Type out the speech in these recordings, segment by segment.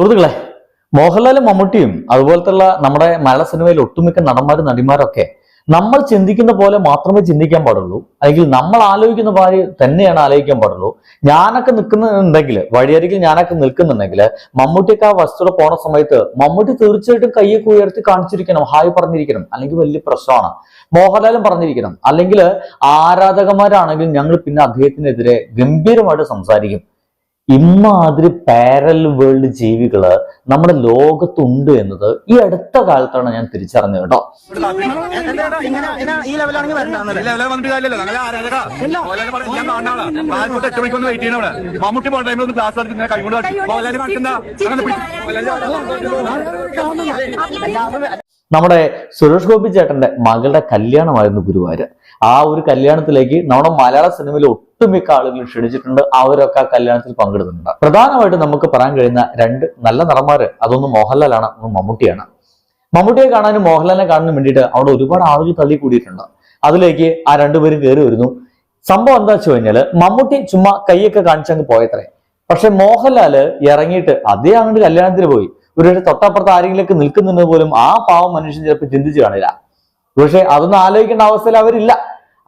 സുഹൃത്തുക്കളെ മോഹൻലാലും മമ്മൂട്ടിയും അതുപോലത്തുള്ള നമ്മുടെ മലയാള സിനിമയിൽ ഒട്ടുമിക്ക നടന്മാരും നടിമാരൊക്കെ നമ്മൾ ചിന്തിക്കുന്ന പോലെ മാത്രമേ ചിന്തിക്കാൻ പാടുള്ളൂ. അല്ലെങ്കിൽ നമ്മൾ ആലോചിക്കുന്ന പോലെ തന്നെയാണ് ആലോചിക്കാൻ പാടുള്ളൂ. ഞാനൊക്കെ നിൽക്കുന്നുണ്ടെങ്കിൽ വഴിയരികിൽ ഞാനൊക്കെ നിൽക്കുന്നുണ്ടെങ്കിൽ മമ്മൂട്ടിയൊക്കെ ആ വസ്തുത പോണ സമയത്ത് മമ്മൂട്ടി തീർച്ചയായിട്ടും കയ്യൊക്കെ ഉയർത്തി കാണിച്ചിരിക്കണം ഹായ് പറഞ്ഞിരിക്കണം. അല്ലെങ്കിൽ വലിയ പ്രശ്നമാണ്. മോഹൻലാലും പറഞ്ഞിരിക്കണം. അല്ലെങ്കിൽ ആരാധകന്മാരാണെങ്കിൽ ഞങ്ങൾ പിന്നെ അദ്ദേഹത്തിനെതിരെ ഗംഭീരമായിട്ട് സംസാരിക്കും. ഇമാതിരി പാരൽ വേൾഡ് ജീവികൾ നമ്മുടെ ലോകത്തുണ്ട് എന്നത് ഈ അടുത്ത കാലത്താണ് ഞാൻ തിരിച്ചറിഞ്ഞത് കേട്ടോ നമ്മുടെ സുരേഷ് ഗോപി ചേട്ടന്റെ മകളുടെ കല്യാണമായിരുന്നു ഗുരുവായൂർ. ആ ഒരു കല്യാണത്തിലേക്ക് നമ്മുടെ മലയാള സിനിമയിൽ ഒട്ടുമിക്ക ആളുകൾ ക്ഷണിച്ചിട്ടുണ്ട്. അവരൊക്കെ ആ കല്യാണത്തിൽ പങ്കെടുത്തിട്ടുണ്ട്. പ്രധാനമായിട്ടും നമുക്ക് പറയാൻ കഴിയുന്ന രണ്ട് നല്ല നടന്മാര്. അതൊന്ന് മോഹൻലാലാണ് ഒന്ന് മമ്മൂട്ടിയാണ്. മമ്മൂട്ടിയെ കാണാനും മോഹൻലാലിനെ കാണാനും വേണ്ടിയിട്ട് അവിടെ ഒരുപാട് ആളുകൾ തള്ളി കൂടിയിട്ടുണ്ട്. അതിലേക്ക് ആ രണ്ടുപേരും കയറി വരുന്നു. സംഭവം എന്താ വെച്ച് കഴിഞ്ഞാൽ മമ്മൂട്ടി ചുമ്മാ കൈയൊക്കെ കാണിച്ചങ്ങ് പോയത്രേ. പക്ഷെ മോഹൻലാൽ ഇറങ്ങിയിട്ട് അതേ അങ്ങോട്ട് കല്യാണത്തിന് പോയി. ഒരു തൊട്ടപ്പുറത്ത് ആരെങ്കിലൊക്കെ നിൽക്കുന്നുണ്ട് പോലും ആ പാവം മനുഷ്യൻ ചിലപ്പോൾ ചിന്തിച്ചു കാണില്ല. പക്ഷെ അതൊന്നും ആലോചിക്കേണ്ട അവസ്ഥയിൽ അവരില്ല.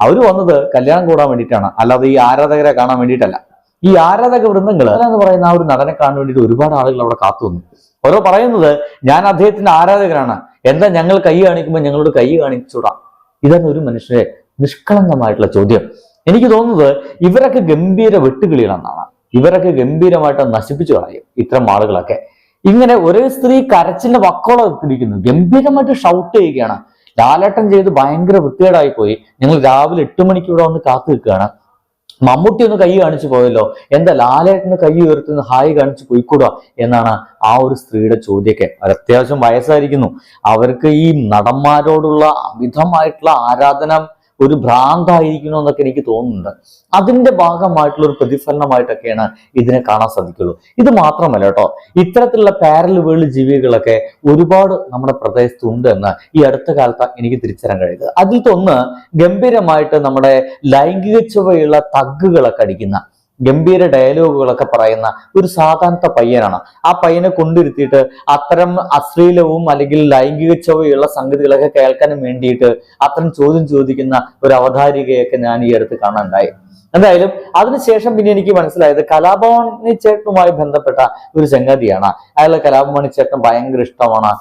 അവർ വന്നത് കല്യാണം കൂടാൻ വേണ്ടിയിട്ടാണ്. അല്ലാതെ ഈ ആരാധകരെ കാണാൻ വേണ്ടിയിട്ടല്ല. ഈ ആരാധക വൃന്ദങ്ങൾ എന്ന് പറയുന്ന ആ ഒരു നടനെ കാണാൻ വേണ്ടിയിട്ട് ഒരുപാട് ആളുകൾ അവിടെ കാത്തു വന്നു ഓരോ പറയുന്നത് ഞാൻ അദ്ദേഹത്തിന്റെ ആരാധകരാണ് എന്താ ഞങ്ങൾ കൈ കാണിക്കുമ്പോൾ ഞങ്ങളോട് കൈ കാണിച്ചുടാം ഇതാണ് ഒരു മനുഷ്യരെ നിഷ്കളങ്കമായിട്ടുള്ള ചോദ്യം. എനിക്ക് തോന്നുന്നത് ഇവരൊക്കെ ഗംഭീര വെട്ടുകിളികളെന്നാണ് ഇവരൊക്കെ ഗംഭീരമായിട്ട് നശിപ്പിച്ചു കളയും ഇത്തരം ആളുകളൊക്കെ. ഇങ്ങനെ ഒരേ സ്ത്രീ കരച്ചിന്റെ വക്കോളം എത്തിയിരിക്കുന്നു ഗംഭീരമായിട്ട് ഷൗട്ട് ചെയ്യുകയാണ്. ലാലേട്ടൻ ചെയ്ത് ഭയങ്കര വൃത്തികേടായി പോയി. ഞങ്ങൾ രാവിലെ എട്ട് മണിക്ക് ഇവിടെ വന്ന് കാത്തു നിൽക്കുകയാണ്. മമ്മൂട്ടി ഒന്ന് കൈ കാണിച്ചു പോയല്ലോ. എന്താ ലാലേട്ടന് കൈ ഉയർത്തുന്ന ഹായ് കാണിച്ചു പോയിക്കൂടാ എന്നാണ് ആ ഒരു സ്ത്രീയുടെ ചോദ്യമൊക്കെ. അവർ അത്യാവശ്യം വയസ്സായിരിക്കുന്നു. അവർക്ക് ഈ നടന്മാരോടുള്ള അമിതമായിട്ടുള്ള ആരാധന ഒരു ഭ്രാന്തായിരിക്കണോ എന്നൊക്കെ എനിക്ക് തോന്നുന്നുണ്ട്. അതിന്റെ ഭാഗമായിട്ടുള്ള ഒരു പ്രതിഫലനമായിട്ടൊക്കെയാണ് ഇതിനെ കാണാൻ സാധിക്കുള്ളൂ. ഇത് മാത്രമല്ല കേട്ടോ ഇത്തരത്തിലുള്ള പാരൽ വേൾഡ് ജീവികളൊക്കെ ഒരുപാട് നമ്മുടെ പ്രദേശത്തുണ്ട് എന്ന് ഈ അടുത്ത കാലത്ത് എനിക്ക് തിരിച്ചറിയാൻ കഴിയുന്നത്. അതിൽ തൊന്ന് ഗംഭീരമായിട്ട് നമ്മുടെ ലൈംഗിക ചുവയുള്ള തഗ്ഗുകളൊക്കെ അടിക്കുന്ന ഗംഭീര ഡയലോഗുകളൊക്കെ പറയുന്ന ഒരു സാധാരണ പയ്യനാണ്. ആ പയ്യനെ കൊണ്ടിരുത്തിയിട്ട് അത്തരം അശ്ലീലവും അല്ലെങ്കിൽ ലൈംഗിക ചൊവ്വയുള്ള സംഗതികളൊക്കെ കേൾക്കാനും വേണ്ടിയിട്ട് അത്തരം ചോദ്യം ചോദിക്കുന്ന ഒരു അവതാരികയൊക്കെ ഞാൻ ഈ അടുത്ത് കാണാനുണ്ടായി. എന്തായാലും അതിനുശേഷം പിന്നെ എനിക്ക് മനസ്സിലായത് കലാഭവനി ചേട്ടനുമായി ബന്ധപ്പെട്ട ഒരു സംഗതിയാണ്. അയാളെ കലാഭവനി ചേട്ടൻ ഭയങ്കര ഇഷ്ടമാണ്.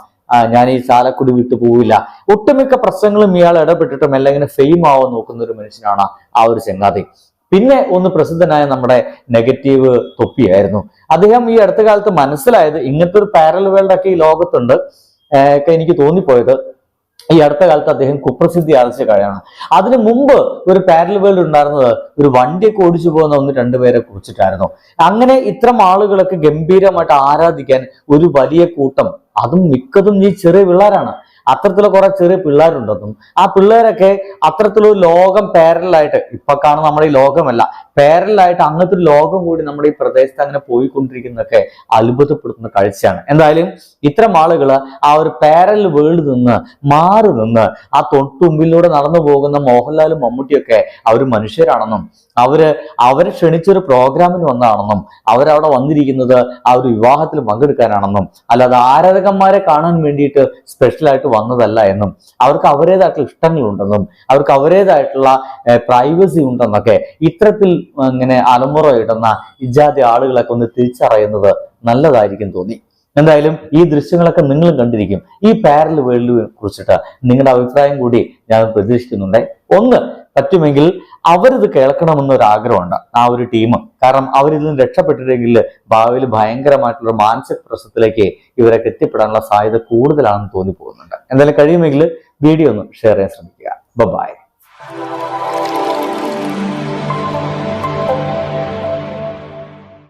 ഞാൻ ഈ ചാലക്കുടി വിട്ടു പോവില്ല. ഒട്ടുമിക്ക പ്രശ്നങ്ങളും ഇയാൾ ഇടപെട്ടിട്ടും എല്ലാം ഇങ്ങനെ ഫെയിം ആവാൻ നോക്കുന്ന ഒരു മനുഷ്യനാണ് ആ ഒരു ചങ്ങാതി പിന്നെ ഒന്ന് പ്രസിദ്ധനായ നമ്മുടെ നെഗറ്റീവ് തൊപ്പിയായിരുന്നു. അദ്ദേഹം ഈ അടുത്ത കാലത്ത് മനസ്സിലായത് ഇങ്ങനത്തെ ഒരു പാരൽ വേൾഡ് ഒക്കെ ഈ ലോകത്തുണ്ട് ഒക്കെ എനിക്ക് തോന്നിപ്പോയത്. ഈ അടുത്ത കാലത്ത് അദ്ദേഹം കുപ്രസിദ്ധി ആർജിച്ച കഴിയാണ് അതിനു മുമ്പ് ഒരു പാരൽ വേൾഡ് ഉണ്ടായിരുന്നത് ഒരു വണ്ടിയൊക്കെ ഓടിച്ചു പോകുന്ന ഒന്ന് രണ്ടുപേരെ കുറിച്ചിട്ടായിരുന്നു. അങ്ങനെ ഇത്തരം ആളുകളൊക്കെ ഗംഭീരമായിട്ട് ആരാധിക്കാൻ ഒരു വലിയ കൂട്ടം അതും മിക്കതും ഈ ചെറിയ പിള്ളേരാണ്. അത്തരത്തിലുള്ള കുറെ ചെറിയ പിള്ളേരുണ്ടെന്നും ആ പിള്ളേരൊക്കെ അത്തരത്തിലൊരു ലോകം പാരലായിട്ട് ഇപ്പൊ കാണുന്ന നമ്മുടെ ഈ ലോകമല്ല പാരലായിട്ട് അങ്ങനത്തെ ഒരു ലോകം കൂടി നമ്മുടെ ഈ പ്രദേശത്ത് അങ്ങനെ പോയിക്കൊണ്ടിരിക്കുന്നതൊക്കെ അത്ഭുതപ്പെടുത്തുന്ന കാഴ്ചയാണ്. എന്തായാലും ഇത്തരം ആളുകൾ ആ ഒരു പാരൽ വേൾഡ് നിന്ന് മാറി നിന്ന് ആ തൊട്ടുമ്പിലൂടെ നടന്നു പോകുന്ന മോഹൻലാലും മമ്മൂട്ടിയൊക്കെ അവർ മനുഷ്യരാണെന്നും അവർ അവരെ ക്ഷണിച്ചൊരു പ്രോഗ്രാമിന് വന്നതാണെന്നും അവരവിടെ വന്നിരിക്കുന്നത് ആ ഒരു വിവാഹത്തിൽ പങ്കെടുക്കാനാണെന്നും അല്ലാതെ ആരാധകന്മാരെ കാണാൻ വേണ്ടിയിട്ട് സ്പെഷ്യലായിട്ട് വന്നതല്ല എന്നും അവർക്ക് അവരുടേതായിട്ടുള്ള ഇഷ്ടങ്ങളുണ്ടെന്നും അവർക്ക് അവരുടേതായിട്ടുള്ള പ്രൈവസി ഉണ്ടെന്നൊക്കെ ഇത്തരത്തിൽ ഇങ്ങനെ അലമുറ ഇടുന്ന ഇജാതി ആളുകളൊക്കെ ഒന്ന് തിരിച്ചറിയുന്നത് നല്ലതായിരിക്കും തോന്നി. എന്തായാലും ഈ ദൃശ്യങ്ങളൊക്കെ നിങ്ങളും കണ്ടിരിക്കും. ഈ പാരൽ വേൾഡിനെ കുറിച്ചിട്ട് നിങ്ങളുടെ അഭിപ്രായം കൂടി ഞാൻ പ്രതീക്ഷിക്കുന്നുണ്ട്. ഒന്ന് പറ്റുമെങ്കിൽ അവരിത് കേൾക്കണമെന്നൊരു ആഗ്രഹമുണ്ട് ആ ഒരു ടീം. കാരണം അവരിൽ നിന്ന് രക്ഷപ്പെട്ടിട്ടെങ്കിൽ ഭാവിയിൽ ഭയങ്കരമായിട്ടുള്ള മാനസിക പ്രശ്നത്തിലേക്ക് ഇവരൊക്കെ എത്തിപ്പെടാനുള്ള സാധ്യത കൂടുതലാണെന്ന് തോന്നി പോകുന്നുണ്ട് എന്തായാലും കഴിയുമെങ്കിൽ വീഡിയോ ഒന്ന് ഷെയർ ചെയ്യാൻ ശ്രമിക്കുക. ബൈ